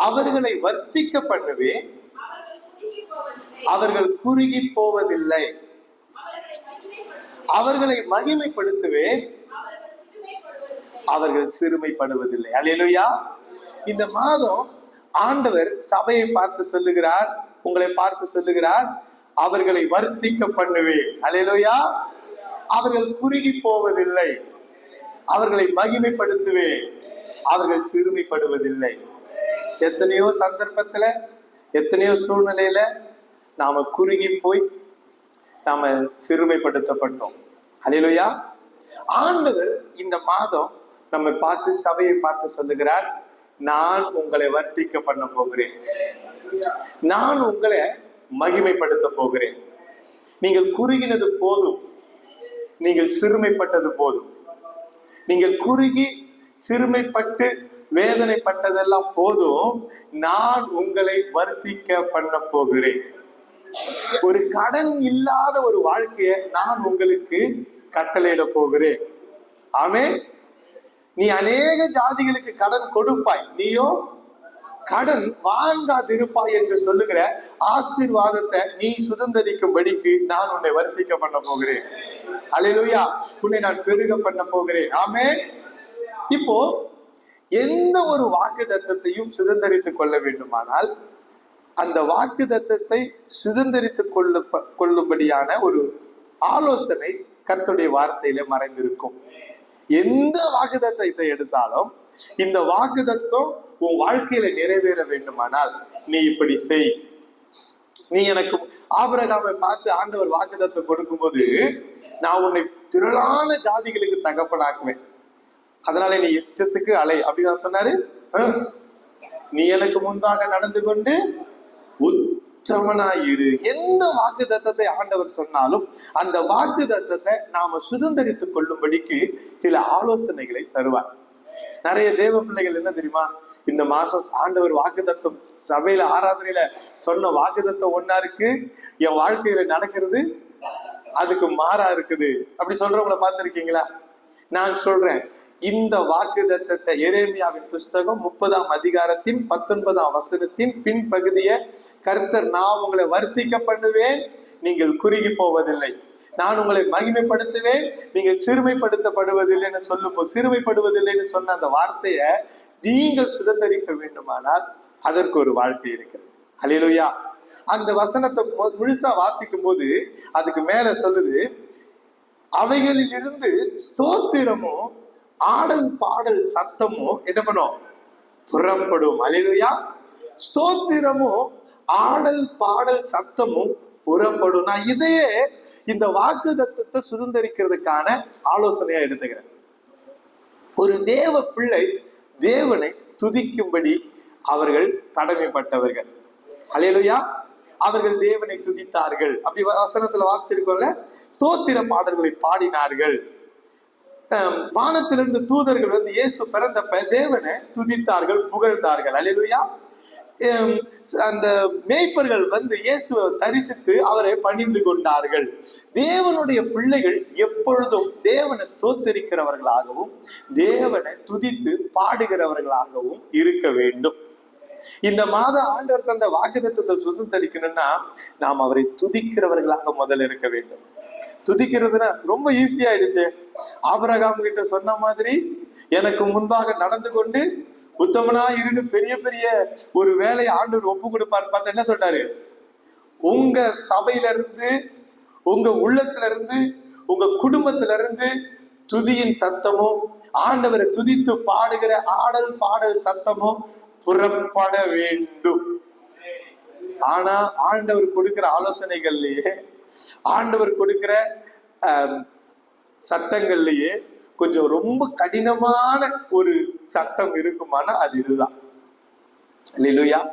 அவர்களை வர்த்திக்க பண்ணுவேன் அவர்கள் குறுகி போவதில்லை. அவர்களை மகிமைப்படுத்துவேன் அவர்கள் சிறுமைப்படுவதில்லை. அலையலுயா இந்த மாதம் ஆண்டவர் சபையை பார்த்து சொல்லுகிறார் உங்களை பார்த்து சொல்லுகிறார் அவர்களை வர்த்திக்க பண்ணுவேன் அலையலுயா அவர்கள் குறுகி போவதில்லை. அவர்களை மகிமைப்படுத்துவேன் அவர்கள் சிறுமைப்படுவதில்லை. எத்தனையோ சந்தர்ப்பத்தில் எத்தனையோ சூழ்நிலையில் நாம் குறுகி போய் நாம் சிறுமைப்படுத்தப்பட்டோம். அல்லேலூயா ஆண்டவர் இந்த மாதம் நம்ம பார்த்து சபையை பார்த்து சொல்லுகிறார் நான் உங்களை வர்த்திக்க பண்ண போகிறேன். நான் உங்களை மகிமைப்படுத்த போகிறேன். நீங்கள் குறுகினது போதும். நீங்கள் சிறுமைப்பட்டது போதும். நீங்கள் குறுகி சிறுமைப்பட்டு வேதனைப்பட்டதெல்லாம் போதும். நான் உங்களை வருத்திக்க பண்ண போகிறேன். ஒரு கடன் இல்லாத ஒரு வாழ்க்கையை நான் உங்களுக்கு கட்டளையிட போகிறேன். ஆமே நீ அநேக ஜாதிகளுக்கு கடன் கொடுப்பாய். நீயோ கடன் வாங்காதிருப்பாய் என்று சொல்லுகிற ஆசீர்வாதத்தை நீ சுதந்திரிக்கும்படிக்கு நான் உன்னை வருத்திக்க பண்ண போகிறேன். அலையிலுயா உன்னை நான் பெருக பண்ண போகிறேன். ஆமே இப்போ எந்த ஒரு வாக்கு தத்தத்தையும் சுதந்திரித்துக் கொள்ள வேண்டுமானால் அந்த வாக்கு தத்தத்தை சுதந்திரித்துக் கொள்ள கொள்ளும்படியான ஒரு ஆலோசனை கர்த்தருடைய வார்த்தையில மறைந்திருக்கும். எந்த வாக்குதத்தத்தை எடுத்தாலும் இந்த வாக்குதத்தம் உன் வாழ்க்கையில நிறைவேற வேண்டுமானால் நீ இப்படி செய். நீ எனக்கு ஆபரகாமை பார்த்து ஆண்டவர் வாக்குதத்தை கொடுக்கும்போது நான் உன்னை திரளான ஜாதிகளுக்கு தகப்பனாக்குவேன். அதனால நீ இஷ்டத்துக்கு அலை. அப்படின்னு நான் சொன்னாரு நீ எனக்கு முன்பாக நடந்து கொண்டு உத்தமனாயிரு. எந்த வாக்கு தத்தத்தை ஆண்டவர் சொன்னாலும் அந்த வாக்கு தத்தத்தை நாம சுதந்திரித்துக் கொள்ளும்படிக்கு சில ஆலோசனைகளை தருவார். நிறைய தேவ பிள்ளைகள் என்ன தெரியுமா இந்த மாசம் ஆண்டவர் வாக்கு தத்தம் சபையில ஆராதனையில சொன்ன வாக்கு தத்தம் ஒன்னா இருக்கு என் வாழ்க்கையில நடக்கிறது அதுக்கு மாறா இருக்குது. அப்படி சொல்றவங்கள பார்த்துருக்கீங்களா? நான் சொல்றேன் இந்த வாக்கு தத்தத்தை எரேமியாவின் புஸ்தகம் முப்பதாம் அதிகாரத்தின் பத்தொன்பதாம் வசனத்தின் பின்பகுதியை கர்த்தர் நான் உங்களை வர்த்திக்க பண்ணுவேன். நீங்கள் குறுகி போவதில்லை. நான் உங்களை மகிமைப்படுத்துவேன். நீங்கள் சிறுமைப்படுத்தப்படுவதில்லைன்னு சொல்லும் போது சிறுமைப்படுவதில்லைன்னு சொன்ன அந்த வார்த்தையை நீங்கள் சுதந்திரிக்க வேண்டுமானால் அதற்கு ஒரு வாழ்க்கை இருக்கிறது. ஹalleluya. அந்த வசனத்தை முழுசா வாசிக்கும் போது அதுக்கு மேல சொல்லுது அவைகளில் இருந்து ஸ்தோத்திரமும் ஆடல் பாடல் சத்தமும் என்ன பண்ணும்? புறப்படும். அலையிலுயா? ஸ்தோத்திரமும் ஆடல் பாடல் சத்தமும் புறப்படும். நான் இதையே இந்த வாக்கு தத்துவத்தை சுதந்திரிக்கிறதுக்கான ஆலோசனையா எடுத்துக்கிறேன். ஒரு தேவ பிள்ளை தேவனை துதிக்கும்படி அவர்கள் கடமைப்பட்டவர்கள். அலையலுயா? அவர்கள் தேவனை துதித்தார்கள். அப்படி வசனத்துல வாசிச்சிருக்கோம்ல? ஸ்தோத்திர பாடல்களை பாடினார்கள். வானத்திலிருந்து தூதர்கள் வந்து இயேசு பிறந்தப்ப தேவனை துதித்தார்கள் புகழ்ந்தார்கள். அல்லேலூயா. அந்த மேய்ப்பர்கள் வந்து இயேசுவை தரிசித்து அவரை பணிந்து கொண்டார்கள். தேவனுடைய பிள்ளைகள் எப்பொழுதும் தேவனை ஸ்தோத்தரிக்கிறவர்களாகவும் தேவனை துதித்து பாடுகிறவர்களாகவும் இருக்க வேண்டும். இந்த மாத ஆண்டவர் தந்த வாக்குத்தத்தை சுதந்திரிக்கணும்னா நாம் அவரை துதிக்கிறவர்களாக முதல்ல இருக்க வேண்டும். துதிக்கிறதுனா ரொம்ப ஈஸியாயிடுச்சு ஆபரகாம் கிட்ட சொன்ன மாதிரி எனக்கு முன்பாக நடந்து கொண்டு உத்தமனா இருந்து பெரிய பெரிய ஒரு வேலையை ஆண்டவர் ஒப்பு கொடுப்பார் பார்த்து என்ன சொல்றாரு? உங்க சபையில இருந்து உங்க உள்ளத்துல இருந்து உங்க குடும்பத்துல இருந்து துதியின் சத்தமும் ஆண்டவரை துதித்து பாடுகிற ஆடல் பாடல் சத்தமும் புறப்பட வேண்டும். ஆனா ஆண்டவர் கொடுக்கிற ஆலோசனைகள்லயே ஆண்டவர் கொடுக்கிற சட்டங்கள்லயே கொஞ்சம் ரொம்ப கடினமான ஒரு சட்டம் இருக்குமானா அது இதுதான். இல்லையா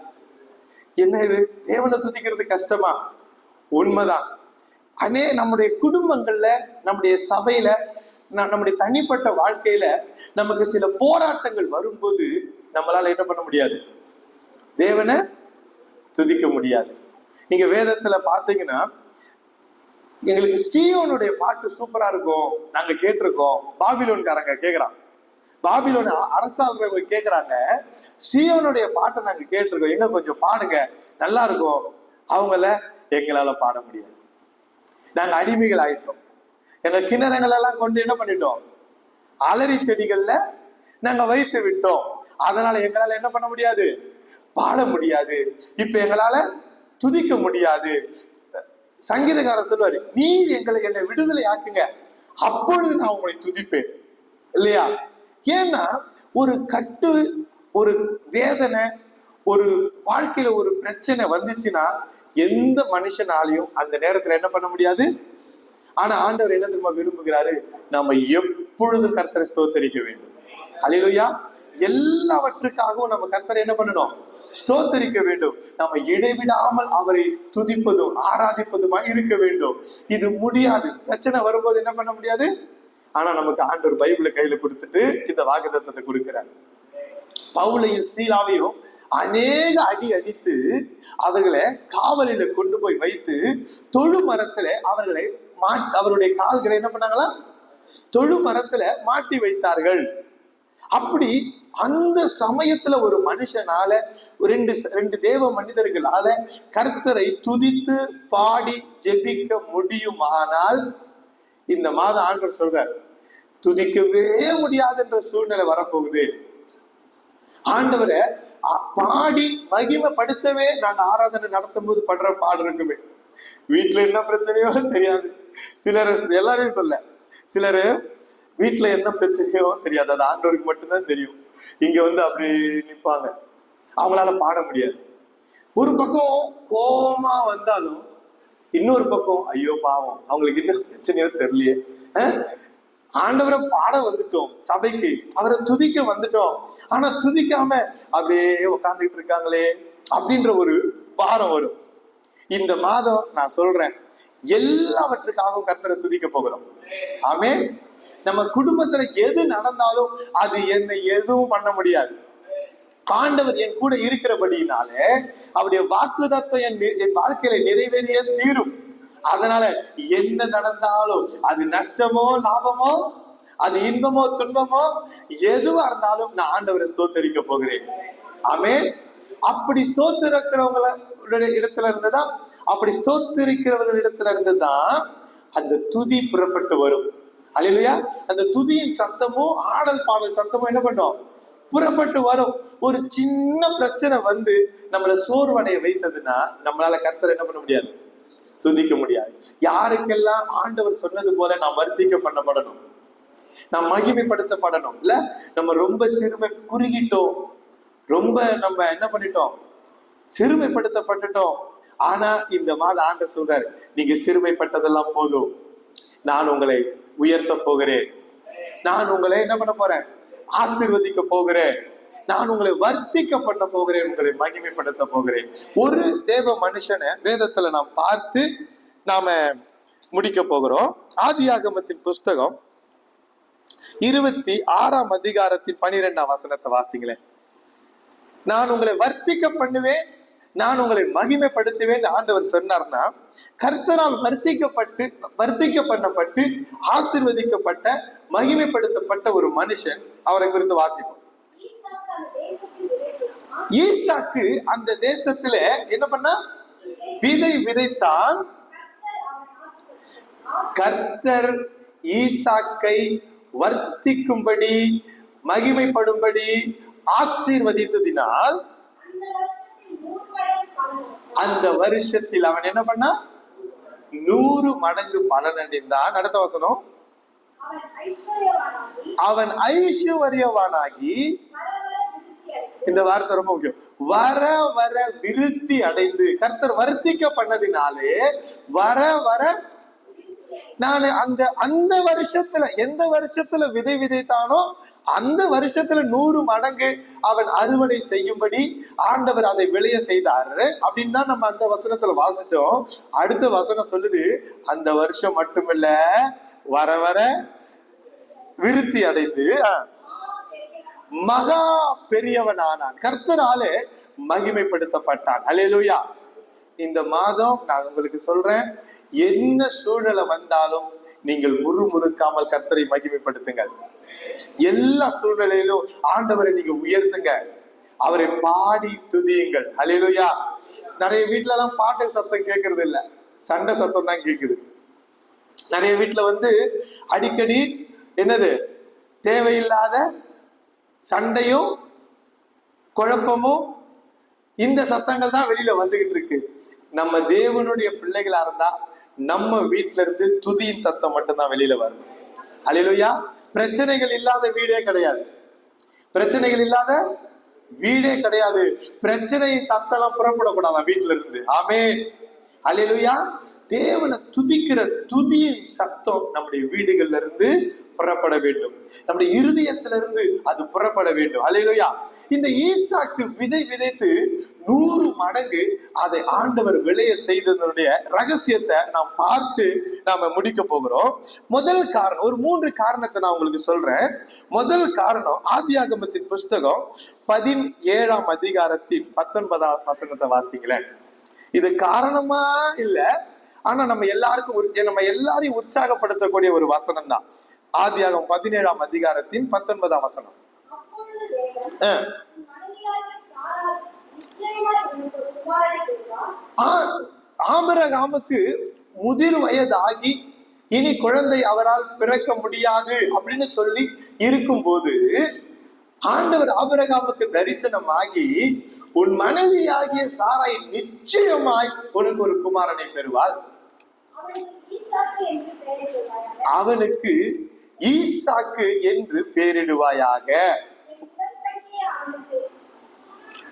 என்ன இது? தேவனை துதிக்கிறது கஷ்டமா? உண்மைதான். அதே நம்முடைய குடும்பங்கள்ல நம்முடைய சபையில நம்முடைய தனிப்பட்ட வாழ்க்கையில நமக்கு சில போராட்டங்கள் வரும்போது நம்மளால என்ன பண்ண முடியாது? தேவனை துதிக்க முடியாது. நீங்க வேதத்துல பாத்தீங்கன்னா எங்களுக்கு சியோனுடைய பாட்டு சூப்பரா இருக்கும். நாங்க கேட்டிருக்கோம். பாபிலோன்காரங்க கேக்குறாங்க பாபிலோன் அரசாள்றவங்க கேக்குறாங்க. சியோனுடைய பாட்டை நாங்க கேட்டிருக்கோம். இன்னும் கொஞ்சம் பாடுங்க. நல்லா இருக்கும். அவங்கள எங்களால பாட முடியாது. நாங்க அடிமைகள் ஆயிட்டோம். எங்க கிணறுங்கள் எல்லாம் கொண்டு என்ன பண்ணிட்டோம்? அலரி செடிகள்ல நாங்க வைத்து விட்டோம். அதனால எங்களால என்ன பண்ண முடியாது? பாட முடியாது. இப்ப எங்களால துதிக்க முடியாது. சங்கீதக்காரர் சொல்லுவாரு நீர் எங்களை என்னை விடுதலை ஆக்குங்க அப்பொழுது நான் உங்களை துதிப்பேன். இல்லையா? ஏன்னா ஒரு கட்டு ஒரு வேதனை ஒரு வாழ்க்கையில ஒரு பிரச்சனை வந்துச்சுன்னா எந்த மனுஷனாலையும் அந்த நேரத்துல என்ன பண்ண முடியாது? ஆனா ஆண்டவர் என்ன தெரியுமா விரும்புகிறாரு? நம்ம எப்பொழுதும் கர்த்தரை ஸ்தோத்தரிக்க வேண்டும். அல்லேலூயா எல்லாவற்றுக்காகவும் நம்ம கர்த்தரை என்ன பண்ணணும்? ஸ்தோத்தரிக்க வேண்டும். நம்ம இடைவிடாமல் அவரை துதிப்பதும் ஆராதிப்பதுமாக இருக்க வேண்டும். இது முடியாது. பிரச்சனை வரும்போது என்ன பண்ண முடியாது? ஆனா நமக்கு ஆண்டவர் பைபிளை கையில கொடுத்துட்டு இந்த வாக்குத்தத்தத்தை கொடுக்கிறார். பவுலையும் சீலாவையும் அநேக அடி அடித்து அவர்களை காவலில கொண்டு போய் வைத்து தொழு மரத்துல அவர்களை மா அவருடைய கால்களை என்ன பண்ணாங்களா? தொழு மரத்துல மாட்டி வைத்தார்கள். அப்படி அந்த சமயத்துல ஒரு மனுஷனால ஒரு ரெண்டு ரெண்டு தேவ மனிதர்களால கர்த்தரை துதித்து பாடி ஜெபிக்க முடியுமானால் இந்த மாதம் ஆண்டவர் சொல்றார் துதிக்கவே முடியாதுன்ற சூழ்நிலை வரப்போகுது. ஆண்டவரை பாடி மகிமைப்படுத்தவே நாங்க ஆராதனை நடத்தும் போது படுற பாடு இருக்குமே. வீட்டுல என்ன பிரச்சனையோ தெரியாது. சிலர் எல்லாரையும் சொல்ல சிலர் வீட்டுல என்ன பிரச்சனையோ தெரியாது. அது ஆண்டவருக்கு மட்டும்தான் தெரியும். இங்க வந்து அப்படி நிற்பாங்க அவங்களால பாட முடியாது. ஒரு பக்கம் கோபமா வந்தாலும் இன்னொரு பக்கம் ஐயோ பாவம் அவங்களுக்கு என்ன பிரச்சனையோ தெரியலையே. ஆண்டவரை பாட வந்துட்டோம் சபைக்கு. அவரை துதிக்க வந்துட்டோம். ஆனா துதிக்காம அப்படியே உட்காந்துக்கிட்டு இருக்காங்களே அப்படின்ற ஒரு பாரம் வரும். இந்த மாதம் நான் சொல்றேன் எல்லாவற்றுக்காகவும் கர்த்தரை துதிக்க போகிறோம். ஆமே நம்ம குடும்பத்துல எது நடந்தாலும் அது என்னை எதுவும் பண்ண முடியாது. ஆண்டவர் என் கூட இருக்கிறபடினாலே அவருடைய வாக்குதத்தம் என் என் வாழ்க்கையில நிறைவேறிய தீரும். அதனால என்ன நடந்தாலும் அது நஷ்டமோ லாபமோ அது இன்பமோ துன்பமோ எதுவா இருந்தாலும் நான் ஆண்டவரை ஸ்தோத்தரிக்க போகிறேன். ஆமே அப்படி ஸ்தோத்திருக்கிறவங்கள இடத்துல இருந்துதான் அப்படி ஸ்தோத்திருக்கிறவர்கள் இடத்துல இருந்துதான் அந்த துதி புறப்பட்டு வரும். அல்லையா அந்த துதியின் சத்தமும் ஆடல் பாடல் சத்தமும் என்ன பண்ணும்? புறப்பட்டு வரும். ஒரு சின்ன பிரச்சனை வந்து நம்மள சோர்வடைய வைத்ததுன்னா நம்மளால கர்த்தர் என்ன பண்ண முடியாது? துதிக்க முடியாது. யாருக்கெல்லாம் ஆண்டவர் சொன்னது போல நாம் வருத்திக்க பண்ணப்படணும் நாம் மகிமைப்படுத்தப்படணும். இல்ல நம்ம ரொம்ப சிறுமை குறுகிட்டோம். ரொம்ப நம்ம என்ன பண்ணிட்டோம்? சிறுமைப்படுத்தப்பட்டுட்டோம். ஆனா இந்த மாதம் ஆண்டவர் சொல்றாரு நீங்க சிறுமைப்பட்டதெல்லாம் போதும். நான் உங்களை உயர்த்த போகிறேன். நான் உங்களை என்ன பண்ண போறேன்? ஆசிர்வதிக்க போகிறேன். நான் உங்களை வர்த்திக்க பண்ண போகிறேன். உங்களை மகிமைப்படுத்த போகிறேன். ஒரு தேவ மனுஷனை வேதத்துல நாம் பார்த்து நாம முடிக்க போகிறோம். ஆதி ஆகமத்தின் புஸ்தகம் இருபத்தி ஆறாம் அதிகாரத்தின் பனிரெண்டாம் வசனத்தை வாசிங்களேன். நான் உங்களை வர்த்திக்க பண்ணுவேன். நான் உங்களை மகிமைப்படுத்துவேன். ஆண்டவர் சொன்னார்னா கர்த்தரால் வர்த்திக்கப்பட்டு வர்த்திக்க பண்ணப்பட்டு ஆசிர்வதிக்கப்பட்ட மகிமைப்படுத்தப்பட்ட ஒரு மனுஷன் அவரை குறித்து வாசிப்போம். ஈசாக்கு அந்த தேசத்துல என்ன பண்ண? விதை விதைத்தான். கர்த்தர் ஈசாக்கை வர்த்திக்கும்படி மகிமைப்படும்படி ஆசீர்வதித்ததினால் அந்த வருஷத்தில் அவன் என்ன பண்ணா நூறு மடங்கு பலன் அடைந்தான். அடுத்த வசனம். அவன் ஐஸ்வர்யவானாகி இந்த வார்த்தை ரொம்ப முக்கியம். வர வர விருத்தி அடைந்து கர்த்தர் வர்த்திக்க பண்ணதினாலே வர வர நான் அந்த அந்த வருஷத்துல எந்த வருஷத்துல விதை விதைத்தானோ அந்த வருஷத்துல நூறு மடங்கு அவன் அறுவடை செய்யும்படி ஆண்டவர் அதை விளைய செய்தாரு. அப்படின்னு தான் நம்ம அந்த வசனத்துல வாசிச்சோம். அடுத்த வசனம் சொல்லுது அந்த வருஷம் மட்டுமில்ல வர வர விருத்தி அடைந்து மகா பெரியவன் ஆனான் கர்த்தராலே மகிமைப்படுத்தப்பட்டான். அலையலூயா இந்த மாதம் நான் உங்களுக்கு சொல்றேன் என்ன சூழலை வந்தாலும் நீங்கள் முறுமுறுக்காமல் கர்த்தரை மகிமைப்படுத்துங்கள். எல்லா சூழ்நிலையிலும் ஆண்டவரை நீங்க உயர்த்துங்க. அவரை பாடி துதியுங்கள். அலையிலுயா நிறைய வீட்டுல எல்லாம் பாட்டு சத்தம் கேட்கறது இல்ல. சண்டை சத்தம் தான் கேக்குது. நிறைய வீட்டுல வந்து அடிக்கடி என்னது? தேவையில்லாத சண்டையும் குழப்பமும் இந்த சத்தங்கள் தான் வெளியில வந்துகிட்டு இருக்கு. நம்ம தேவனுடைய பிள்ளைகளா இருந்தா நம்ம வீட்டுல இருந்து துதியின் சத்தம் மட்டும்தான் வெளியில வரும். அலையிலுயா பிரச்சனைகள் இல்லாத வீடே கிடையாது. பிரச்சனைகள் இல்லாத வீடே கிடையாது. பிரச்சனை சத்தெல்லாம் புறப்படக்கூடாதான் வீட்டுல இருந்து ஆமே அலையிலுயா தேவனை துதிக்கிற துதியின் சத்தம் நம்முடைய வீடுகள்ல இருந்து புறப்பட வேண்டும். நம்முடைய இருதயத்திலிருந்து அது புறப்பட வேண்டும். அலையிலுயா இந்த ஈசாக்கு விதை விதைத்து நூறு மடங்கு அதை ஆண்டவர் விளைய செய்ததனுடைய ரகசியத்தை நாம் பார்த்து நாம முடிக்க போகிறோம். முதல் காரணம் ஒரு மூன்று காரணத்தை நான் உங்களுக்கு சொல்றேன். முதல் காரணம் ஆதியாகமத்தின் புஸ்தகம் பதினேழாம் அதிகாரத்தின் பத்தொன்பதாம் வசனத்தை வாசிங்களேன். இது காரணமா இல்ல ஆனா நம்ம எல்லாருக்கும் நம்ம எல்லாரையும் உற்சாகப்படுத்தக்கூடிய ஒரு வசனம் தான் ஆதியாகம் பதினேழாம் அதிகாரத்தின் பத்தொன்பதாம் வசனம் அப்பொழுது தேவன், அஹ், உன் மனைவியாகிய சாராள் நிச்சயமாய் உனக்கு ஒரு குமாரனை பெறுவாள். ஆ- ஆபிரகாமுக்கு முதிர் வயதாகி இனி குழந்தை அவரால் பிறக்க முடியாது அப்படின்னு சொல்லி இருக்கும்போது ஆண்டவர் ஆபிரகாமுக்கு தரிசனமாகி உன் மனைவியாகிய சாராய் நிச்சயமாய் உனக்கு ஒரு குமாரனை பெறுவாள் அவனுக்கு ஈசாக்கு என்று பெயரிடுவாயாக.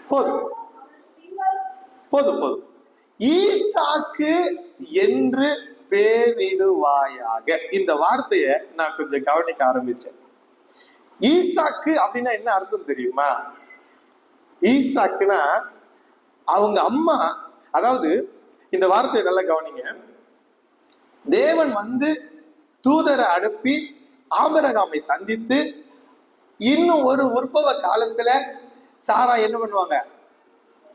போதும் போதும் போதும். ஈசாக்கு என்று பேரிடுவாயாக இந்த வார்த்தையை நான் கொஞ்சம் கவனிக்க ஆரம்பிச்சேன். ஈசாக்கு அப்படின்னா என்ன அர்த்தம் தெரியுமா? ஈசாக்குனா அவங்க அம்மா அதாவது இந்த வார்த்தையை நல்லா கவனிங்க. தேவன் வந்து தூதரை அனுப்பி ஆபரகாமை சந்தித்து இன்னும் ஒரு உற்பவ காலத்துல சாரா என்ன பண்ணுவாங்க?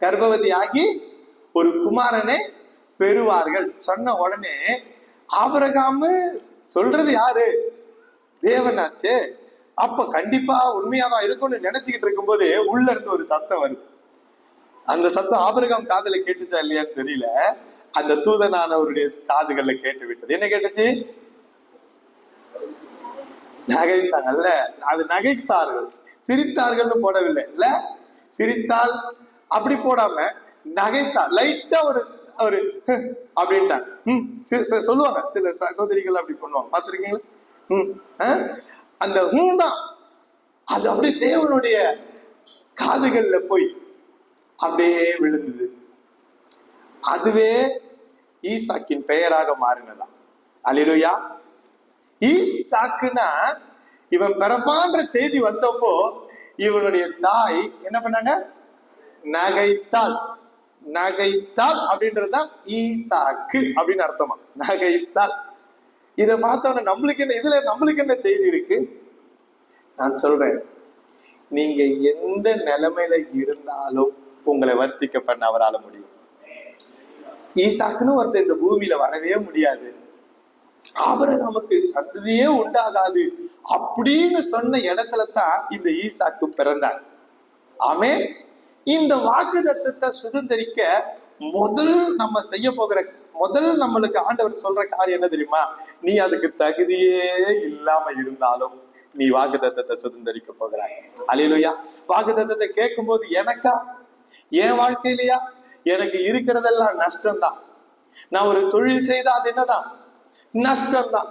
கர்ப்பவதி ஆகி ஒரு குமாரனை பெறுவார்கள். சொன்ன உடனே ஆபரகாமு சொல்றது யாரு? தேவனாச்சே. அப்ப கண்டிப்பா உண்மையாதான் இருக்கும்னு நினைச்சுக்கிட்டு இருக்கும்போது உள்ள இருந்து ஒரு சத்தம் வருது. அந்த சத்தம் ஆபரகாம் காதுல கேட்டுச்சா இல்லையான்னு தெரியல. அந்த தூதனானவருடைய காதுகள்ல கேட்டு விட்டது. என்ன கேட்டுச்சு? நகைத்தாங்கல்ல அது நகைத்தார்கள். சிரித்தார்கள்னு போடவில்லை. இல்ல சிரித்தால் அப்படி போடாம நகைத்தா லைட்டா ஒரு ஒரு அப்படின்ட்டா அப்படின்ட்டாங்க. ம் சொல்லுவாங்க சில சகோதரிகள் அப்படி பண்ணுவாங்க. பார்த்திருக்கீங்களா? ம் ஆ? அந்த ஹூம் தான். அது அப்படியே தேவனுடைய காதுகள்ல போய் அப்படியே விழுந்தது. அதுவே ஈசாக்கின் பெயராக மாறினதான் அலிலுயா ஈசாக்குனா இவன் பிறப்பான்ற செய்தி வந்தப்போ இவனுடைய தாய் என்ன பண்ணாங்க? நகைத்தாள் நகைத்தாள் அப்படின்றதுதான் ஈசாக்கு அப்படின்னு அர்த்தமா? நகைத்தாள் இதை பார்த்தவன நம்மளுக்கு என்ன இதுல நம்மளுக்கு என்ன செய்தி இருக்கு? நான் சொல்றேன். நீங்க எந்த நிலைமையில இருந்தாலும் உங்களை வர்த்திக்க பண்ண அவரால் முடியும். ஈசாக்குன்னு ஒருத்தர் இந்த பூமியில வரவே முடியாது. ஆபரகாமுக்கு சந்ததியே உண்டாகாது அப்படின்னு சொன்ன இடத்துல தான் இந்த ஈசாக்கு பிறந்தார். ஆமே இந்த வாக்குத்தத்தத்தை சுதந்திரிக்க முதல் நம்ம செய்ய போகிற முதல் நம்மளுக்கு ஆண்டவர் சொல்ற காரியம் என்ன தெரியுமா? நீ அதுக்கு தகுதியே இல்லாம இருந்தாலும் நீ வாக்குத்தத்தத்தை சுதந்திரிக்க போகிறாய். அலையிலுயா வாக்குத்தத்தத்தை கேட்கும் போது எனக்கா? என் வாழ்க்கையிலயா? எனக்கு இருக்கிறதெல்லாம் நஷ்டம்தான். நான் ஒரு தொழில் செய்தா அது என்னதான்? நஷ்டம்தான்.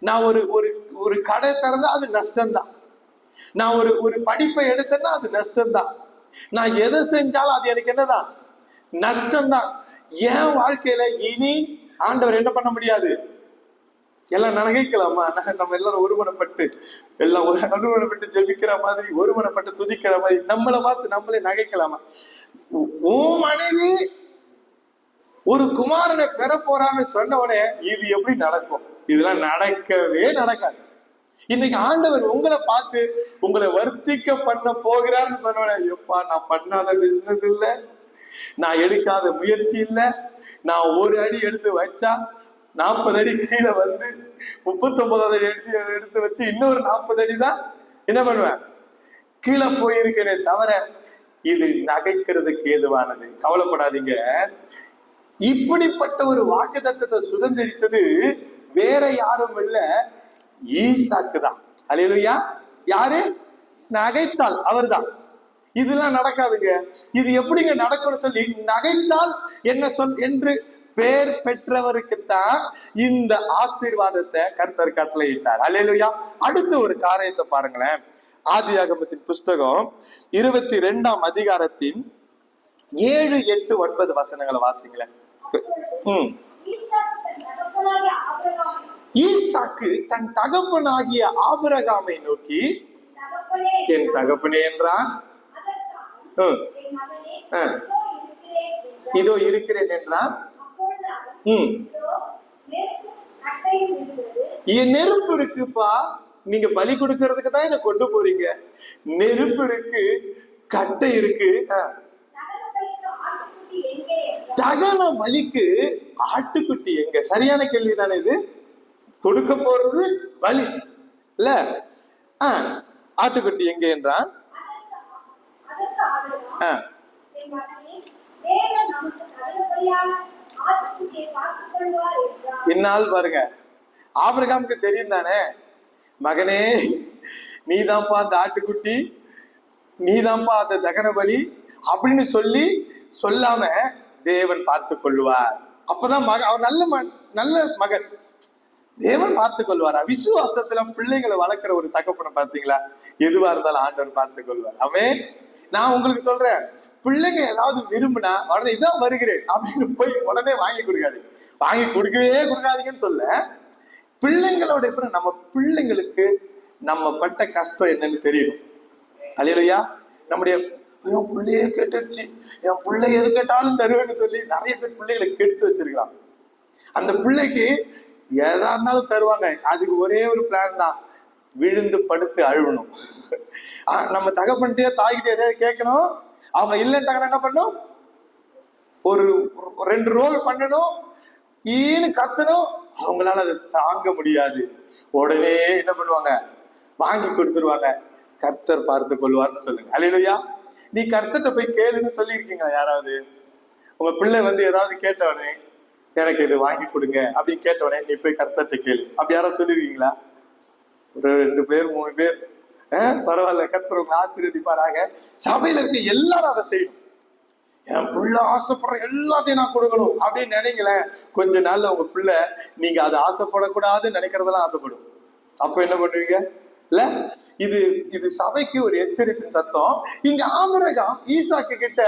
நான் ஒரு ஒரு ஒரு கடை திறந்தா அது நஷ்டம்தான். நான் ஒரு ஒரு படிப்பை எடுத்தேன்னா அது நஷ்டம்தான். நான் எதை செஞ்சாலும் அது எனக்கு என்னதான்? நஷ்டம்தான். என் வாழ்க்கையில இனி ஆண்டவர் என்ன பண்ண முடியாது? எல்லாம் நனகைக்கலாமா? நம்ம எல்லாரும் ஒருமனப்பட்டு எல்லாம் ஒருமனப்பட்டு ஜெபிக்கிற மாதிரி ஒருமனப்பட்டு துதிக்கிற மாதிரி நம்மளை பார்த்து நம்மளே நகைக்கலாமா? உன் மனைவி ஒரு குமாரனை பெற போறான்னு சொன்ன உடனே இது எப்படி நடக்கும்? இதெல்லாம் நடக்கவே நடக்காது. இன்னைக்கு ஆண்டவர் உங்களை பார்த்து உங்களை வர்த்திக்க பண்ண போகிறார்னு சொன்னவனே எப்பா நான் பண்ணாத பிசினஸ் இல்லை. நான் எடுக்காத முயற்சி இல்லை. நான் ஒரு அடி எடுத்து வச்சா நாற்பது அடி கீழே வந்து முப்பத்தொன்பதாவது அடி எடுத்து எடுத்து வச்சு இன்னொரு நாற்பது அடி தான் என்ன பண்ணுவேன்? கீழே போயிருக்கேனே தவிர இது நகைக்கிறதுக்கு ஏதுவானது. கவலைப்படாதீங்க. இப்படிப்பட்ட ஒரு வாக்குத்தத்தத்தை சுதந்திரித்தது வேற யாரும் இல்லை. ஈசாக்கு தான் அலையிலுயா யாரு? நகைத்தால் அவர்தான். இதெல்லாம் நடக்காதுங்க. இது எப்படிங்க நடக்கும்னு சொல்லி நகைத்தால் என்ன சொல் என்று பேர் பெற்றவருக்குத்தான் இந்த ஆசீர்வாதத்தை கர்த்தர் கட்டளையிட்டார். அலையலுயா அடுத்த ஒரு காரியத்தை பாருங்களேன். ஆதி ஆகமத்தின் புஸ்தகம் இருபத்தி ரெண்டாம் அதிகாரத்தின் ஏழு எட்டு ஒன்பது வசனங்களை வாசிங்களேன். ம். ஈசாக்கு தன் தகப்பனாகிய ஆபிரகாமை நோக்கி, என் தகப்பனே என்றான் ம். ஆ. இதோ இருக்கிறேன் என்றான் ம் என் நெருப்பு இருக்குப்பா நீங்க பலி கொடுக்கறதுக்கு தான் என்ன கொண்டு போறீங்க நெருப்பு இருக்கு கட்டை இருக்கு ஆ. தகன பலிக்கு ஆட்டுக்குட்டி எங்க சரியான கேள்விதானே இது கொடுக்க போறது வலி இல்ல? ஆட்டுக்குட்டி எங்க என்றான்? ஆ, இந்நாள் பாருங்க. ஆபிரகாமுக்கு தெரியும் தானே? மகனே நீதான்ப்பா அந்த ஆட்டுக்குட்டி நீதான்ப்பா அந்த தகன பலி அப்படின்னு சொல்லி சொல்லாம தேவன் பார்த்து கொள்ளுவார். அப்பதான் மக அவர் நல்ல மகன் நல்ல மகன். தேவன் பார்த்து கொள்வார் விசுவாசத்துல பிள்ளைங்களை வளர்க்குற ஒரு தகப்பனை பார்த்தீங்களா? எதுவா இருந்தாலும் ஆண்டவர் பார்த்து கொள்வார் அவன் நான் உங்களுக்கு சொல்றேன் பிள்ளைங்க ஏதாவது விரும்பினா உடனே இதான் வருகிறேன் அப்படின்னு போய் உடனே வாங்கி கொடுக்காது வாங்கி கொடுக்கவே கொடுக்காதீங்கன்னு சொல்ல பிள்ளைங்களோட இப்ப நம்ம பிள்ளைங்களுக்கு நம்ம பட்ட கஷ்டம் என்னன்னு தெரியணும். அலையிலையா நம்முடைய என் பிள்ளையே கேட்டுருச்சு. என் பிள்ளை எது கேட்டாலும் தருவேன்னு சொல்லி நிறைய பேர் பிள்ளைகளை கெடுத்து வச்சிருக்கலாம். அந்த பிள்ளைக்கு எதா இருந்தாலும் தருவாங்க. அதுக்கு ஒரே ஒரு பிளான் தான். விழுந்து படுத்து அழுவணும். நம்ம தகப்பன்ட்டே தாய்கிட்ட எதாவது கேட்கணும். அவங்க இல்லைன்ட்டாங்கன்னா என்ன பண்ணும் ஒரு ரெண்டு ரோல் பண்ணணும். ஈன்னு கத்தணும். அவங்களால அதை தாங்க முடியாது. உடனே என்ன பண்ணுவாங்க? வாங்கி கொடுத்துருவாங்க. கர்த்தர் பார்த்து கொள்வார்னு சொல்லுங்க. அலையிலையா நீ கர்த்தர்கிட்ட போய் கேளுன்னு சொல்லியிருக்கீங்களா யாராவது? உங்க பிள்ளை வந்து ஏதாவது கேட்டவனே எனக்கு இது வாங்கி கொடுங்க அப்படின்னு கேட்டவனே நீ போய் கர்த்தத்தை கேளு. அப்படி யாராவது சொல்லிருக்கீங்களா? ஒரு ரெண்டு பேர் மூணு பேர். பரவாயில்ல கர்த்தர் உங்க ஆசீர்வதிப்பாராக. சபையில இருக்க எல்லாரும் அதை செய்யணும். என் பிள்ளை ஆசைப்படுற எல்லாத்தையும் நான் கொடுக்கணும் அப்படின்னு நினைங்களேன் கொஞ்ச நாள்ல உங்க பிள்ளை நீங்க அதை ஆசைப்படக்கூடாதுன்னு நினைக்கிறதெல்லாம் ஆசைப்படும். அப்ப என்ன பண்ணுவீங்க? இல்ல இது இது சபைக்கு ஒரு எச்சரிப்பின் சத்தம். இங்க ஆமரகம் ஈசாக்கு கிட்ட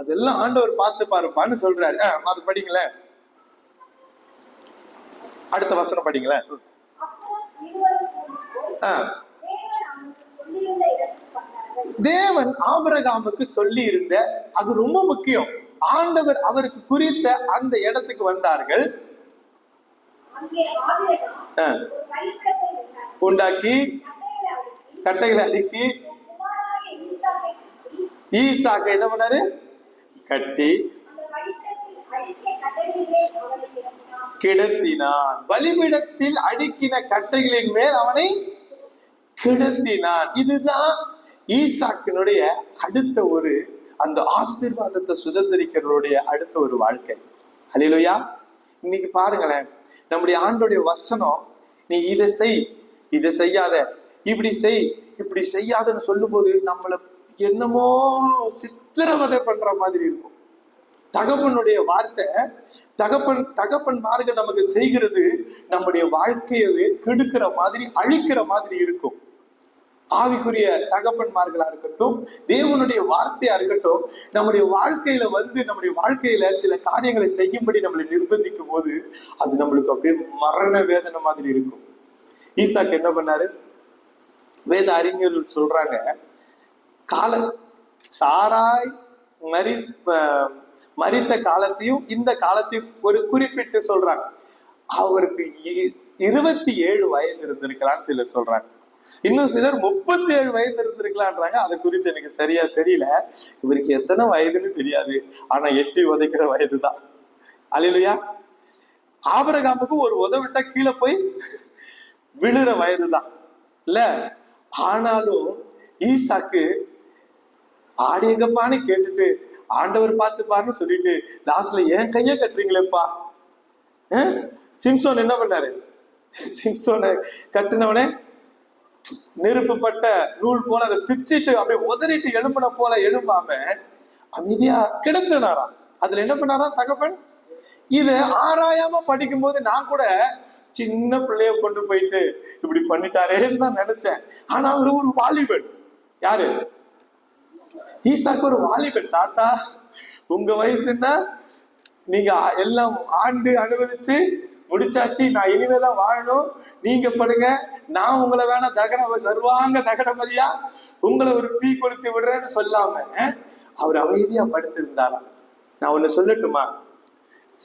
அதெல்லாம் ஆண்டவர் பார்த்து பாருப்பான்னு சொல்றாரு அது படிங்களேன். அடுத்த வசனம் படிங்களேன். தேவன் ஆபரகாமுக்கு சொல்லி இருந்த அது ரொம்ப முக்கியம். ஆண்டவர் அவருக்கு குறித்த அந்த இடத்துக்கு வந்தார்கள். உண்டாக்கி, கட்டைகளை அடுக்கி, ஈசாக்கை ஈசாக்க என்ன பண்ணாரு? கட்டி கிடத்தினான். வலிமிடத்தில் அடுக்கின கட்டைகளின் மேல் அவனை கிடத்தினான் இதுதான் ஈசாக்கினுடைய அடுத்த ஒரு அந்த ஆசீர்வாதத்தை சுதந்திரிக்கிறவருடைய அடுத்த ஒரு வாழ்க்கை. அலிலுயா இன்னைக்கு பாருங்களேன் நம்முடைய ஆண்டோடைய வசனம் நீ இதை செய் இதை செய்யாத இப்படி செய் இப்படி செய்யாதன்னு சொல்லும்போது நம்மள என்னமோ சித்திரவதை பண்ற மாதிரி இருக்கும். தகப்பனுடைய வார்த்தை தகப்பன் தகப்பன்மார்கள் நமக்கு செய்கிறது நம்முடைய வாழ்க்கையவே கெடுக்கிற மாதிரி அழிக்கிற மாதிரி இருக்கும். ஆவிக்குரிய தகப்பன்மார்களா இருக்கட்டும் தேவனுடைய வார்த்தையா இருக்கட்டும் நம்முடைய வாழ்க்கையில வந்து நம்முடைய வாழ்க்கையில சில காரியங்களை செய்யும்படி நம்மளை நிர்பந்திக்கும் போது அது நம்மளுக்கு அப்படியே மரண வேதனை மாதிரி இருக்கும். ஈசாக்கு என்ன பண்ணாரு? வேத அறிஞர்கள் சொல்றாங்க கால சாராய் மரி மறித்த காலத்தையும் இந்த காலத்தையும் ஒரு குறிப்பிட்டு சொல்றாங்க. அவருக்கு இருபத்தி ஏழு வயது இருந்திருக்கலாம்னு சிலர் சொல்றாங்க. இன்னும் சிலர் முப்பத்தி ஏழு வயது இருந்திருக்கலான்றாங்க அது குறித்து எனக்கு சரியா தெரியல. இவருக்கு எத்தனை வயதுன்னு தெரியாது. ஆனா எட்டி உதைக்கிற வயது தான் அழிலையா ஆபரகாமுக்கு ஒரு உதவிட்டா கீழே போய் விழுற வயது தான் இல்ல? ஆனாலும் ஈசாக்கு ஆடியங்கப்பான்னு கேட்டுட்டு ஆண்டவர் பார்த்துப்பாருன்னு சொல்லிட்டு லாஸ்ட்ல என் கைய கட்டுறீங்களேப்பா. சிம்சோன் என்ன பண்ணாரு? சிம்சோனை கட்டினவனே நெருப்புப்பட்ட நூல் போல அதை பிச்சிட்டு அப்படியே உதறிட்டு எழும்பின போல எழும்பாம அமைதியா கிடத்தினாராம் அதுல என்ன பண்ணாராம் தகப்பன்? இத ஆராயாம படிக்கும்போது நான் கூட சின்ன பிள்ளைய கொண்டு போயிட்டு இப்படி பண்ணிட்டாரேன்னு தான் நினைச்சேன். ஆனா அவர் ஒரு வாலிபன். யாரு? ஈசாக்கு ஒரு வாலிபன். தாத்தா உங்க வயசுன்னா நீங்க எல்லாம் ஆண்டு அனுபவிச்சு முடிச்சாச்சு. நான் இனிமேதான் வாழணும். நீங்க படுங்க. நான் உங்களை வேணா தகன சர்வாங்க தகன மரியா உங்களை ஒரு தீ கொடுத்து விடுறேன்னு சொல்லாம அவர் அமைதியா படுத்திருந்தாராம். நான் ஒண்ணு சொல்லட்டுமா?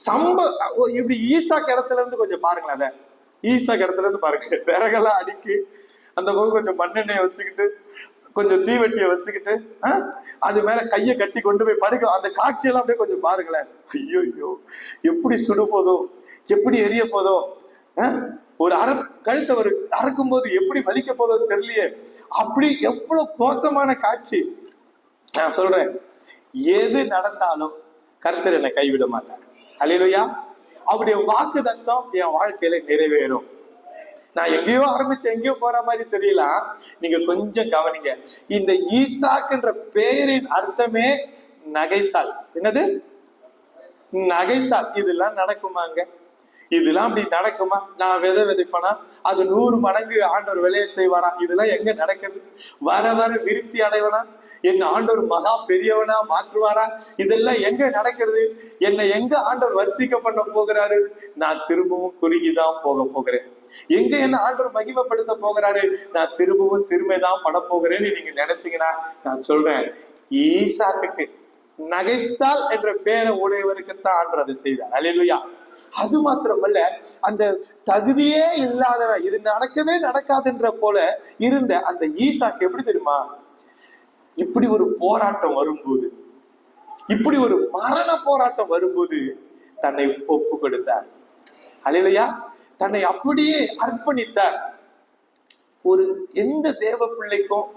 சம்ப ஓ, இப்படி ஈசா இடத்துல இருந்து கொஞ்சம் பாருங்களேன் அத. ஈசா இடத்துல இருந்து பாருங்க. விறகெல்லாம் அடிக்கு அந்த பக்கம் கொஞ்சம் மண்ணெண்ணெய் வச்சுக்கிட்டு கொஞ்சம் தீவெட்டியை வச்சுக்கிட்டு அது மேல கையை கட்டி கொண்டு போய் படுக்க அந்த காட்சியெல்லாம் அப்படியே கொஞ்சம் பாருங்களேன். ஐயோ ஐயோ எப்படி சுடு போதோ எப்படி எரிய போதோ ஆ, ஒரு அற கழுத்தை ஒரு அறக்கும் போது எப்படி வலிக்க போதோ தெரியலையே. அப்படி எவ்வளவு மோசமான காட்சி. நான் சொல்றேன் எது நடந்தாலும் கர்த்தர் என்னை கைவிட மாட்டார். அல்லேலூயா அவருடைய வாக்கு தத்தம் என் வாழ்க்கையில நிறைவேறும். நான் எங்கேயோ ஆரம்பிச்சு எங்கேயோ போற மாதிரி தெரியலாம் நீங்க கொஞ்சம் கவனிங்க. இந்த ஈசாக்குன்ற பெயரின் அர்த்தமே நகைத்தாள். என்னது? நகைத்தாள். இதெல்லாம் நடக்குமாங்க? இதெல்லாம் அப்படி நடக்குமா? நான் விதை விதைப்பனா? அது நூறு மடங்கு ஆண்டவர் விளைய செய்வாரா? இதெல்லாம் எங்க நடக்குது? வர வர விருத்தி அடைவனா? என் ஆண்டவர் மகா பெரியவனா மாற்றுவாரா? இதெல்லாம் எங்க நடக்கிறது என்னை எங்க ஆண்டவர் வர்த்திக்க பண்ண போகிறாரு? நான் திரும்பவும் குறுகிதான் போக போகிறேன். எங்க என்ன ஆண்டவர் மகிமைப்படுத்த போகிறாரு? நான் திரும்பவும் சிறுமைதான் பட போகிறேன்னு நீங்க நினைச்சீங்கன்னா நான் சொல்றேன். ஈசாக்கு நகைத்தால் என்ற பேரை உடையவருக்குத்தான் ஆண்டவர் அதை செய்தார். அலையிலுயா அது மாத்திரமல்ல அந்த தகுதியே இல்லாதவன் இது நடக்கவே நடக்காதுன்ற போல இருந்த அந்த ஈசாக்கு எப்படி தெரியுமா? இப்படி ஒரு போராட்டம் வரும்போது இப்படி ஒரு மரண போராட்டம் வரும்போது தன்னை ஒப்பு கொடுத்தார் அலையிலையா தன்னை அப்படியே அர்ப்பணித்தார் ஒரு எந்த தேவ பிள்ளைக்கும்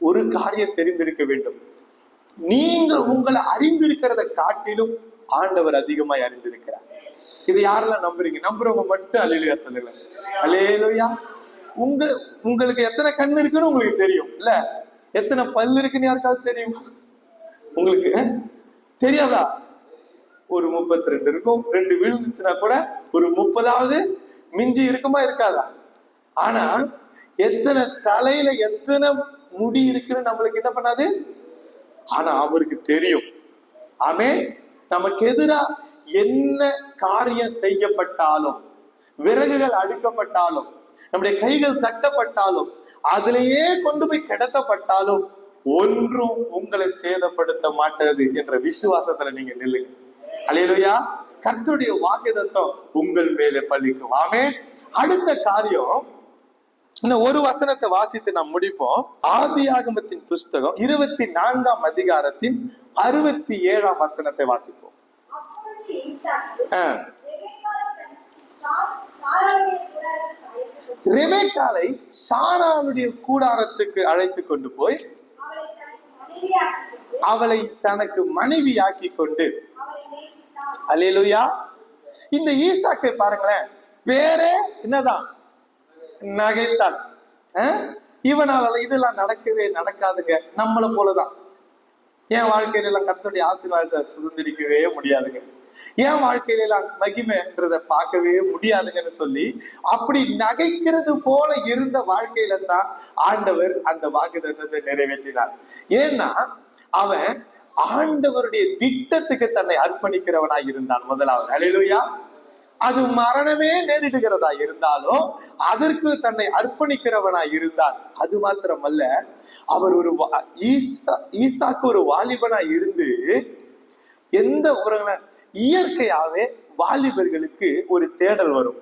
ஒரு காரியம் தெரிந்திருக்க வேண்டும். நீங்கள் உங்களை அறிந்திருக்கிறத காட்டிலும் ஆண்டவர் அதிகமாய் அறிந்திருக்கிறார். இது யாரெல்லாம் நம்புறீங்க? நம்புறவங்க மட்டும் அலையிலுயா சொல்லுங்க அலையிலுயா உங்க உங்களுக்கு எத்தனை கண் இருக்குன்னு உங்களுக்கு தெரியும் இல்ல? எத்தனை பல் இருக்குன்னு யாருக்காவது தெரியும்? உங்களுக்கு தெரியாதா? ஒரு முப்பத்தி ரெண்டு இருக்கும். ரெண்டு விழுந்துச்சுன்னா கூட ஒரு முப்பதாவது மிஞ்சி இருக்குமா இருக்காதா? ஆனா எத்தனை தலையில எத்தனை முடி இருக்குன்னு நம்மளுக்கு என்ன பண்ணாது? ஆனா அவருக்கு தெரியும். ஆமே நமக்கு எதிரா என்ன காரியம் செய்யப்பட்டாலும் விறகுகள் அடுக்கப்பட்டாலும் நம்முடைய கைகள் கட்டப்பட்டாலும் அதிலேயே கொண்டு போய் கிடத்தப்பட்டாலும் ஒன்றும் உங்களை சேதப்படுத்த மாட்டது என்ற விசுவாசத்துல நீங்க நில்லுங்க. அலையலுயா கர்த்தருடைய வாக்குதத்தம் உங்கள் மேலே பள்ளிக்கும் ஆமே அடுத்த காரியம் இன்னும் ஒரு வசனத்தை வாசித்து நாம் முடிப்போம். ஆதியாகமத்தின் புஸ்தகம் இருபத்தி நான்காம் அதிகாரத்தின் அறுபத்தி ஏழாம் வசனத்தை வாசிப்போம். அப்பொழுது சாராளுடைய கூடாரத்துக்கு அழைத்து கொண்டு போய் அவளை தனக்கு மனைவியாக்கி கொண்டு அலையலுயா இந்த ஈசாக்கை பாருங்களேன் பேரே என்னதான்? நகைத்தான். இவனால இதெல்லாம் நடக்கவே நடக்காதுங்க. நம்மளை போலதான். என் வாழ்க்கையில எல்லாம் கர்த்தருடைய ஆசீர்வாதத்தை சுதந்திரிக்கவே முடியாதுங்க. என் வாழ்க்கையில எல்லாம் மகிமைன்றத பார்க்கவே முடியாதுங்கன்னு சொல்லி அப்படி நகைக்கிறது போல இருந்த வாழ்க்கையில தான் ஆண்டவர் அந்த வாக்குத்தத்தத்தை நிறைவேற்றினார். ஏன்னா அவன் ஆண்டவருடைய திட்டத்துக்கு தன்னை அர்ப்பணிக்கிறவனாய் இருந்தான் முதலாவது. அலையிலுயா அது மரணமே நேரிடுகிறதா இருந்தாலும் அதற்கு தன்னை அர்ப்பணிக்கிறவனாய் இருந்தான். அது மாத்திரமல்ல அவர் ஒரு வா- ஈசா ஈசாக்கு ஒரு வாலிபனா இருந்து எந்த உறவுல இயற்கையாவே வாலிபர்களுக்கு ஒரு தேடல் வரும்.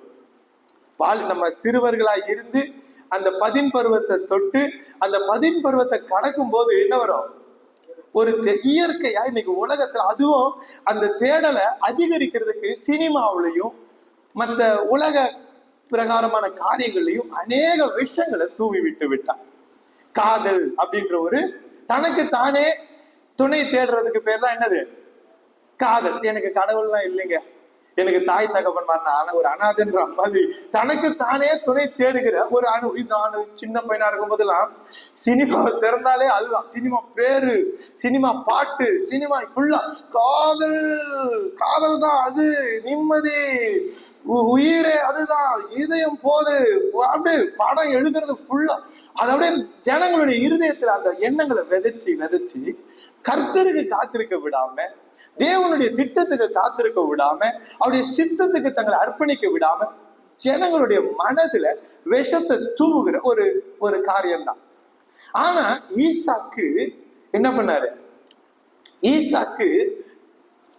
வால் நம்ம சிறுவர்களா இருந்து அந்த பதின் பருவத்தை தொட்டு அந்த பதின் பருவத்தை கடக்கும் போது என்ன வரும்? ஒரு இயற்கையா இன்னைக்கு உலகத்துல அதுவும் அந்த தேடலை அதிகரிக்கிறதுக்கு சினிமாவிலையும் மற்ற உலக பிரகாரமான காரியங்களையும் அநேக விஷயங்களை தூவி விட்டு விட்டான். காதல் அப்படின்ற ஒரு தனக்கு தானே துணை தேடுறதுக்கு பேர் தான் என்னது? காதல். எனக்கு கடவுள்லாம் இல்லைங்க. எனக்கு தாய் தகப்பன் நான் ஒரு அனாதன்ற மாதிரி தனக்கு தானே துணை தேடுகிற ஒரு அணு. நான் சின்ன பையனா இருக்கும் போதெல்லாம் சினிமா திறந்தாலே அதுதான். சினிமா பேரு சினிமா பாட்டு சினிமா ஃபுல்லா காதல். காதல் தான் அது. நிம்மதி. உ- உயிரே அதுதான். இதயம் போது. அப்படியே படம் எழுதுறது ஃபுல்லா அது அப்படியே ஜனங்களுடைய இருதயத்துல அந்த எண்ணங்களை விதைச்சு விதைச்சு கர்த்தருக்கு காத்திருக்க விடாம தேவனுடைய திட்டத்துக்கு காத்திருக்க விடாம அவருடைய சித்தத்துக்கு தங்களை அர்ப்பணிக்க விடாம ஜனங்களுடைய மனதுல விஷத்தை தூவுகிற ஒரு ஒரு காரியம்தான். ஆனா ஈசாக்கு என்ன பண்ணாரு? ஈசாக்கு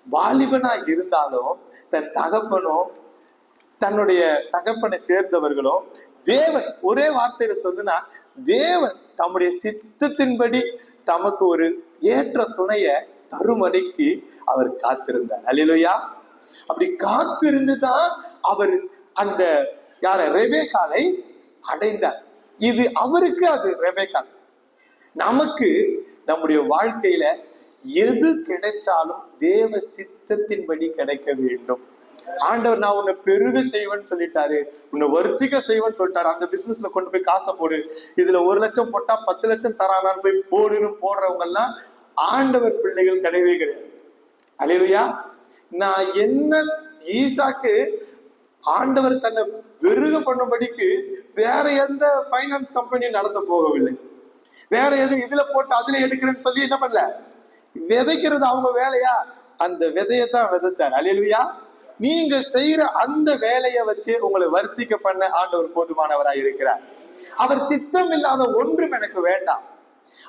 வாலிபனா இருந்தாலும் தன் தகப்பனும் தன்னுடைய தகப்பனை சேர்ந்தவர்களும் தேவன் ஒரே வார்த்தையில சொல்லுனா தேவன் தம்முடைய சித்தத்தின்படி தமக்கு ஒரு ஏற்ற துணைய தருமடைக்கு அவர் காத்திருந்தார். அலிலுயா அப்படி காத்திருந்து தான் அவர் அந்த யார? ரெபேக்காலை அடைந்தார். இது அவருக்கு அது ரெபேக்கால் நமக்கு நம்முடைய வாழ்க்கையில எது கிடைச்சாலும் தேவ சித்தத்தின்படி கிடைக்க வேண்டும். ஆண்டவர் நான் உன்னை பெருக செய்வேன்னு சொல்லிட்டாரு. உன்னை வருத்திக்க செய்வேன்னு சொல்லிட்டாரு. அந்த பிசினஸ்ல கொண்டு போய் காசை போடு. இதுல ஒரு லட்சம் போட்டா பத்து லட்சம் தரானான்னு போய் போடுன்னு போடுறவங்க எல்லாம் ஆண்டவர் பிள்ளைகள் கிடையவே கிடையாது. அலையிலுயா. நான் என்ன ஈசாக்கு ஆண்டவர் தன்னை வெறுக பண்ணும்படிக்கு வேற எந்த ஃபைனான்ஸ் கம்பெனியும் நடத்த போகவில்லை. வேற எது இதுல போட்டு அதுல எடுக்கிறேன்னு சொல்லி என்ன பண்ணல? விதைக்கிறது அவங்க வேலையா? அந்த விதையை தான் விதைச்சார். அலையிலுயா. நீங்க செய்யற அந்த வேலையை வச்சு உங்களை வர்த்திக்க பண்ண ஆண்டவர் போதுமானவராய் இருக்கிறார். அவர் சித்தம் இல்லாத ஒன்றும் எனக்கு வேண்டாம்.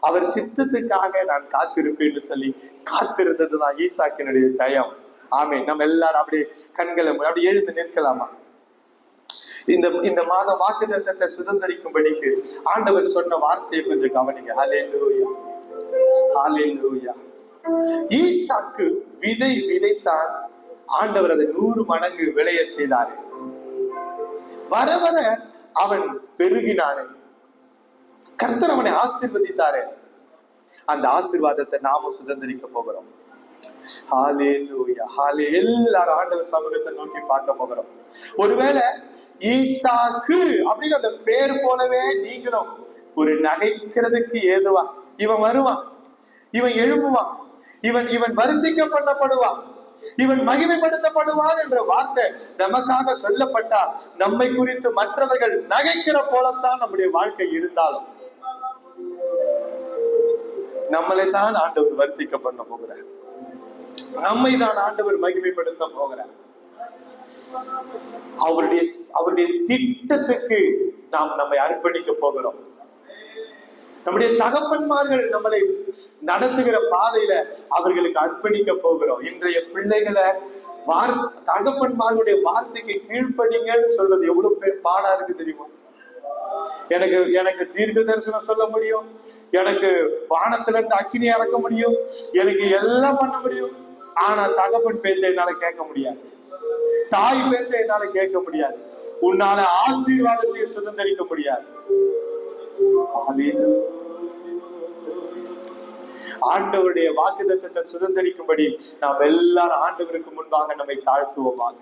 அவர் சித்தத்துக்காக நான் காத்திருப்பேன்னு சொல்லி காத்திருந்தது தான் ஈசாக்கினுடைய ஜெயம். ஆமே நம்ம எல்லாரும் அப்படியே கண்களை அப்படி அப்படியே எழுந்து நிற்கலாமா? இந்த இந்த மாத வாக்குத்தத்தத்தை சுதந்திரிக்கும்படிக்கு ஆண்டவர் சொன்ன வார்த்தையை கொஞ்சம் கவனிங்க. ஹalleluya லூயா ஈசாக்கு விதை விதைத்தான் ஆண்டவர் அதை நூறு மடங்கு விளைய செய்தாரு. வர வர அவன் பெருகினானே. கர்த்தர் அவனை ஆசிர்வதித்தாரு. அந்த ஆசீர்வாதத்தை நாம சுதந்திரிக்க போகிறோம். ஹalleluya ஹாலே எல்லாரும் ஆண்டவர் சமூகத்தை நோக்கி பார்க்க போகிறோம். ஒருவேளை ஈசாக்கு அப்படின்னு அந்த பேர் போலவே நீங்களும் ஒரு நகைக்கிறதுக்கு ஏதுவா? இவன் வருவான். இவன் எழும்புவான். இவன் இவன் வருந்திக்க பண்ணப்படுவான் இவன் மகிமைப்படுத்தப்படுவான் என்ற வார்த்தை நமக்காக சொல்லப்பட்டா நம்மை குறித்து மற்றவர்கள் நகைக்கிற போலத்தான் நம்முடைய வாழ்க்கை இருந்தாலும் நம்மளை தான் ஆண்டவர் வர்த்திக்க பண்ண போகிறார். நம்மை தான் ஆண்டவர் மகிமைப்படுத்த போகிறார். அவருடைய அவருடைய திட்டத்துக்கு நாம் நம்மை அர்ப்பணிக்க போகிறோம். நம்முடைய தகப்பன்மார்கள் நம்மளை நடத்துகிற பாதையில அவர்களுக்கு அர்ப்பணிக்க போகிறோம். இன்றைய பிள்ளைகளை வார் தகப்பன்மார்களுடைய வார்த்தைக்கு கீழ்ப்படிங்கன்னு சொல்றது எவ்வளவு பேர் பாடா இருக்கு தெரியுமா? எனக்கு எனக்கு தீர்க்க தரிசனம் சொல்ல முடியும். எனக்கு வானத்துல இருந்து அக்கினி இறக்க முடியும். எனக்கு எல்லாம் பண்ண முடியும். ஆனா தகப்பன் பேச்சை என்னால கேட்க முடியாது. தாய் பேச்சை என்னால கேட்க முடியாது. உன்னால ஆசீர்வாதத்தை சுதந்திரிக்க முடியாது. ஆண்டவருடைய வாக்கு தத்தத்தை சுதந்திரிக்கும்படி நாம் எல்லாரும் ஆண்டவருக்கு முன்பாக நம்மை தாழ்த்துவோமாக.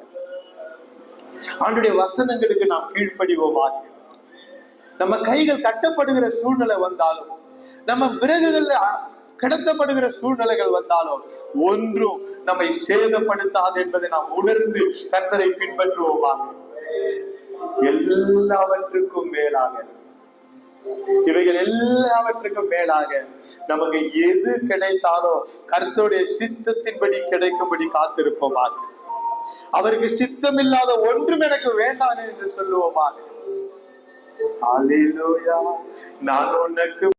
ஆண்டுடைய வசனங்களுக்கு நாம் கீழ்ப்படிவோமாக. நம்ம கைகள் கட்டப்படுகிற சூழ்நிலை வந்தாலும் நம்ம விறகுகள்ல கடத்தப்படுகிற சூழ்நிலைகள் வந்தாலும் ஒன்றும் நம்மை சேதப்படுத்தாது என்பதை நாம் உணர்ந்து கர்த்தரை பின்பற்றுவோமாக. எல்லாவற்றுக்கும் மேலாக. இவைகள் எல்லாவற்றுக்கும் மேலாக நமக்கு எது கிடைத்தாலும் கர்த்தருடைய சித்தத்தின்படி கிடைக்கும்படி காத்திருப்போமாக. அவருக்கு சித்தமில்லாத ஒன்றும் எனக்கு வேண்டாம் என்று சொல்லுவோமாக. நான் உனக்கு